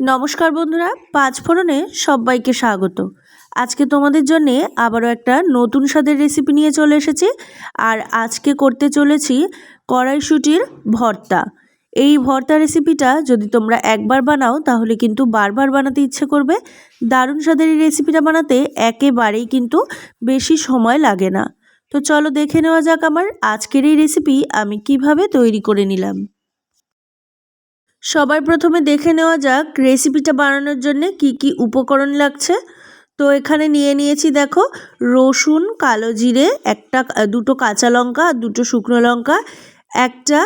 নমস্কার বন্ধুরা, পাঁচ ফোড়নে সবাইকে স্বাগত। আজকে তোমাদের জন্য আবারও একটা নতুন স্বাদের রেসিপি নিয়ে চলে এসেছি, আর আজকে করতে চলেছি কড়াইশুটির ভর্তা। এই ভর্তা রেসিপিটা যদি তোমরা একবার বানাও, তাহলে কিন্তু বারবার বানাতে ইচ্ছে করবে। দারুণ স্বাদের এই রেসিপিটা বানাতে একেবারেই কিন্তু বেশি সময় লাগে না। তো চলো দেখে নেওয়া যাক আমার আজকের এই রেসিপি আমি কীভাবে তৈরি করে নিলাম। সবার প্রথমে দেখে নেওয়া যাক রেসিপিটা বানানোর জন্য কি কি উপকরণ লাগছে। তো এখানে নিয়ে নিয়েছি দেখো রসুন, কালো জিরে, একটা দুটো কাঁচা লঙ্কা, দুটো শুকনো লঙ্কা, একটা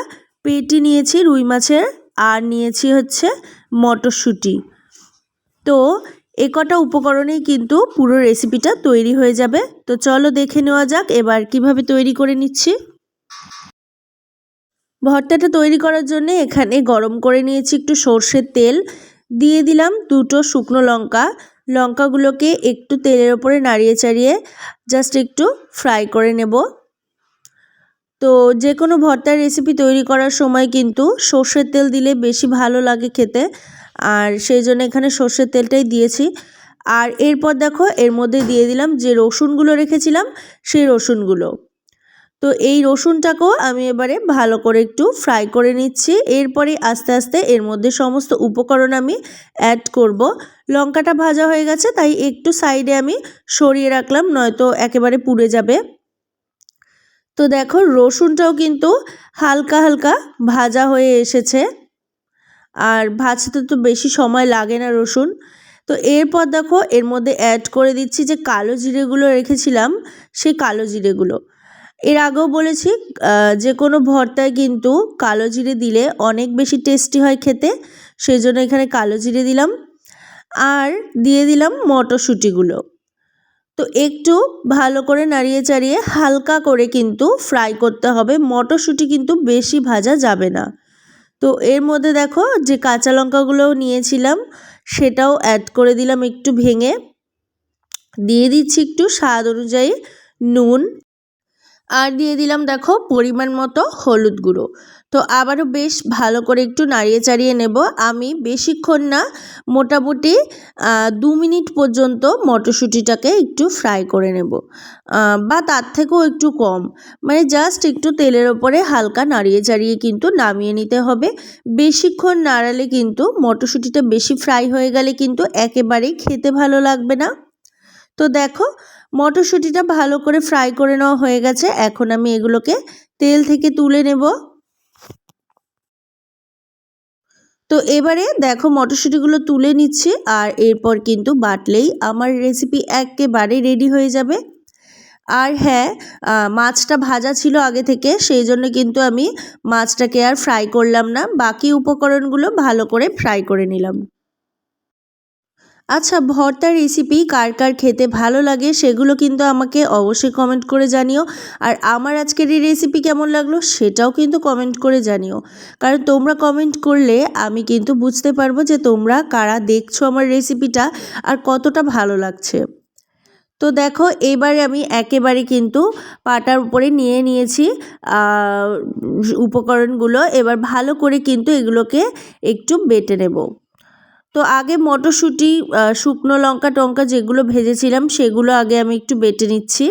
পেটি নিয়েছি রুই মাছের, আর নিয়েছি হচ্ছে মটরশুঁটি। তো এ কটা উপকরণেই কিন্তু পুরো রেসিপিটা তৈরি হয়ে যাবে। তো চলো দেখে নেওয়া যাক এবার কীভাবে তৈরি করে নিচ্ছি। ভর্তাটা তৈরি করার জন্য এখানে গরম করে নিয়েছি একটু সর্ষের তেল। দিয়ে দিলাম দুটো শুকনো লঙ্কা। লঙ্কাগুলোকে একটু তেলের ওপরে নাড়িয়ে চাড়িয়ে জাস্ট একটু ফ্রাই করে নেব। তো যে কোনো ভর্তার রেসিপি তৈরি করার সময় কিন্তু সর্ষের তেল দিলে বেশি ভালো লাগে খেতে। আর সেই জন্য এখানে সর্ষের তেলটাই দিয়েছি। আর এরপর দেখো এর মধ্যে দিয়ে দিলাম যে রসুনগুলো রেখেছিলাম, সেই রসুনগুলো। তো এই রসুনটাকেও আমি এবারে ভালো করে একটু ফ্রাই করে নিচ্ছি। এরপরে আস্তে আস্তে এর মধ্যে সমস্ত উপকরণ আমি অ্যাড করব। লঙ্কাটা ভাজা হয়ে গেছে, তাই একটু সাইডে আমি সরিয়ে রাখলাম, নয়তো একেবারে পুড়ে যাবে। তো দেখো, রসুনটাও কিন্তু হালকা হালকা ভাজা হয়ে এসেছে। আর ভাজতে তো বেশি সময় লাগে না রসুন। তো এরপর দেখো, এর মধ্যে অ্যাড করে দিচ্ছি যে কালো জিরেগুলো রেখেছিলাম, সেই কালো জিরেগুলো। এর আগেও বলেছি যে কোনো ভর্তায় কিন্তু কালো জিরে দিলে অনেক বেশি টেস্টি হয় খেতে সেই জন্য এখানে কালো জিরে দিলাম। আর দিয়ে দিলাম মটরশুঁটিগুলো। তো একটু ভালো করে নাড়িয়ে চাড়িয়ে হালকা করে কিন্তু ফ্রাই করতে হবে, মটরশুঁটি কিন্তু বেশি ভাজা যাবে না। তো এর মধ্যে দেখো যে কাঁচা লঙ্কাগুলোও নিয়েছিলাম, সেটাও অ্যাড করে দিলাম একটু ভেঙে। দিয়ে দিচ্ছি একটু স্বাদ অনুযায়ী নুন। আর দিয়ে দিলাম দেখো পরিমাণ মতো হলুদ গুঁড়ো। তো আবারও বেশ ভালো করে একটু নাড়িয়ে চাড়িয়ে নেব। আমি বেশিক্ষণ না, মোটামুটি দু মিনিট পর্যন্ত মটরশুঁটিটাকে একটু ফ্রাই করে নেব। বা তার থেকেও একটু কম। মানে জাস্ট একটু তেলের ওপরে হালকা নাড়িয়ে চাড়িয়ে কিন্তু নামিয়ে নিতে হবে। বেশিক্ষণ নাড়ালে কিন্তু মটরশুঁটিটা বেশি ফ্রাই হয়ে গেলে কিন্তু একেবারেই খেতে ভালো লাগবে না। তো দেখো মটরশুঁটিটা ভালো করে ফ্রাই করে নেওয়া হয়ে গেছে। এখন আমি এগুলোকে তেল থেকে তুলে নেব। তো এবারে দেখো মটরশুঁটিগুলো তুলে নিচ্ছি আর এরপর কিন্তু বাটলেই আমার রেসিপি একেবারে রেডি হয়ে যাবে। আর হ্যাঁ মাছটা ভাজা ছিল আগে থেকে, সেই জন্য কিন্তু আমি মাছটাকে আর ফ্রাই করলাম না। বাকি উপকরণগুলো ভালো করে ফ্রাই করে নিলাম। আচ্ছা ভর্তা রেসিপি কার কার খেতে ভালো লাগে সেগুলো কিন্তু আমাকে অবশ্যই কমেন্ট করে জানিও। আর আমার আজকের এই রেসিপি কেমন লাগল সেটাও কিন্তু কমেন্ট করে জানিও। কারণ তোমরা কমেন্ট করলে আমি কিন্তু বুঝতে পারব যে তোমরা কারা দেখছ আমার রেসিপিটা আর কতটা ভালো লাগছে। তো দেখো, এবারে আমি একেবারে কিন্তু পাটার উপরে নিয়ে নিয়েছি উপকরণগুলো। এবার ভালো করে কিন্তু এগুলোকে একটু বেটে নেব। তো আগে মটরশুঁটি শুকনো লঙ্কা, টঙ্কা যেগুলো ভেজেছিলাম সেগুলো আগে আমি একটু বেটে নিচ্ছি।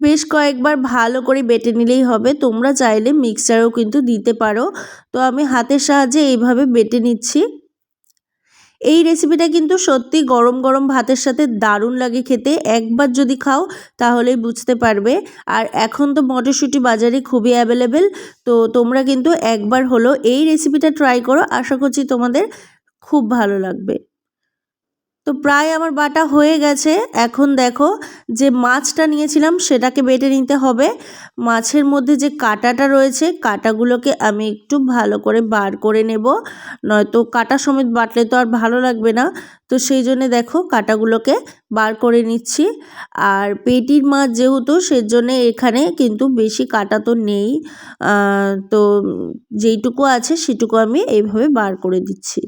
বেশ কয়েকবার ভালো করে বেটে নিলেই হবে। তোমরা চাইলে মিক্সারও কিন্তু দিতে পারো। তো আমি হাতের সাহায্যে এইভাবে বেটে নিচ্ছি। এই রেসিপিটা কিন্তু সত্যি গরম গরম ভাতের সাথে দারুণ লাগে খেতে। একবার যদি খাও, তাহলেই বুঝতে পারবে। আর এখন তো মটরশুঁটি বাজারে খুবই অ্যাভেলেবেল তো তোমরা কিন্তু একবার হলো এই রেসিপিটা ট্রাই করো। আশা করছি তোমাদের খুব ভালো লাগবে। তো প্রায় আমার বাটা হয়ে গেছে। এখন দেখো যে মাছটা নিয়েছিলাম সেটাকে বেটে নিতে হবে। মাছের মধ্যে যে কাটাটা রয়েছে, কাটাগুলোকে আমি একটু ভালো করে বার করে নেব। নয়তো কাটা সমেত বাটলে তো আর ভালো লাগবে না। তো সেই জন্যে দেখো কাটাগুলোকে বার করে নিচ্ছি। আর পেটির মাছ যেহেতু সেজন্য এখানে কিন্তু বেশি কাটা তো নেই। তো যেইটুকু আছে সেটুকু আমি এইভাবে বার করে দিচ্ছি।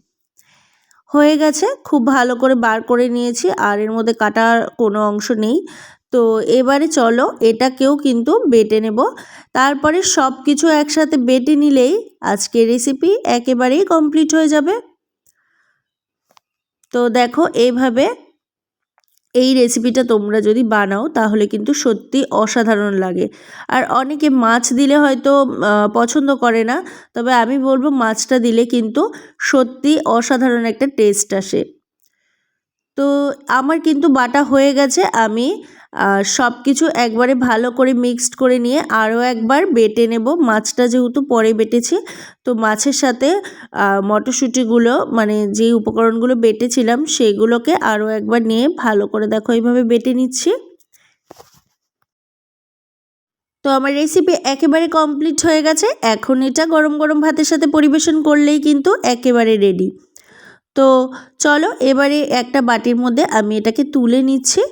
হয়ে গেছে। খুব ভালো করে বার করে নিয়েছি, আর এর মধ্যে কাটার কোনো অংশ নেই। তো এবারে চলো, এটাকেও কিন্তু বেটে নেব। তারপরে সব কিছু একসাথে বেটে নিলেই আজকে রেসিপি একেবারেই কমপ্লিট হয়ে যাবে। তো দেখো, এইভাবে এই রেসিপিটা তোমরা যদি বানাও, তাহলে কিন্তু সত্যি অসাধারণ লাগে। আর অনেকে মাছ দিলে হয়তো পছন্দ করে না, তবে আমি বলব মাছটা দিলে কিন্তু সত্যি অসাধারণ একটা টেস্ট আসে। তো আমার কিন্তু বাটা হয়ে গেছে, আমি সব কিছু একবারে ভালো করে মিক্সড করে নিয়ে আরও একবার বেটে নেব। মাছটা যেহেতু পরে বেটেছি, তো মাছের সাথে মটরশুঁটিগুলো মানে যে উপকরণগুলো বেটেছিলাম সেগুলোকে আরও একবার নিয়ে ভালো করে দেখো এইভাবে বেটে নিচ্ছি। তো আমার রেসিপি একেবারে কমপ্লিট হয়ে গেছে। এখন এটা গরম গরম ভাতের সাথে পরিবেশন করলেই কিন্তু একেবারে রেডি তো চলো এবারে একটা বাটির মধ্যে আমি এটাকে তুলে নিচ্ছি।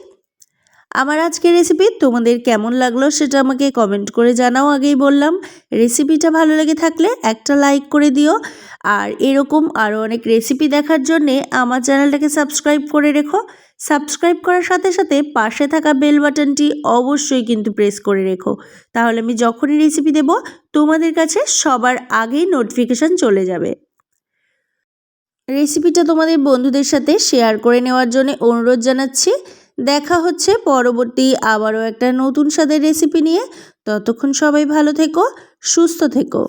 আমার আজকের রেসিপি তোমাদের কেমন লাগল সেটা আমাকে কমেন্ট করে জানাও, আগেই বললাম। রেসিপিটা ভালো লেগে থাকলে একটা লাইক করে দিও। আর এরকম আরও অনেক রেসিপি দেখার জন্যে আমার চ্যানেলটাকে সাবস্ক্রাইব করে রেখো। সাবস্ক্রাইব করার সাথে সাথে পাশে থাকা বেল বাটনটি অবশ্যই কিন্তু প্রেস করে রেখো। তাহলে আমি যখনই রেসিপি দেব, তোমাদের কাছে সবার আগেই নোটিফিকেশান চলে যাবে। রেসিপিটা তোমাদের বন্ধুদের সাথে শেয়ার করে নেওয়ার জন্য অনুরোধ জানাচ্ছি। দেখা হচ্ছে পরবর্তী আবারও একটা নতুন স্বাদের রেসিপি নিয়ে। ততক্ষণ সবাই ভালো থেকো, সুস্থ থেকো।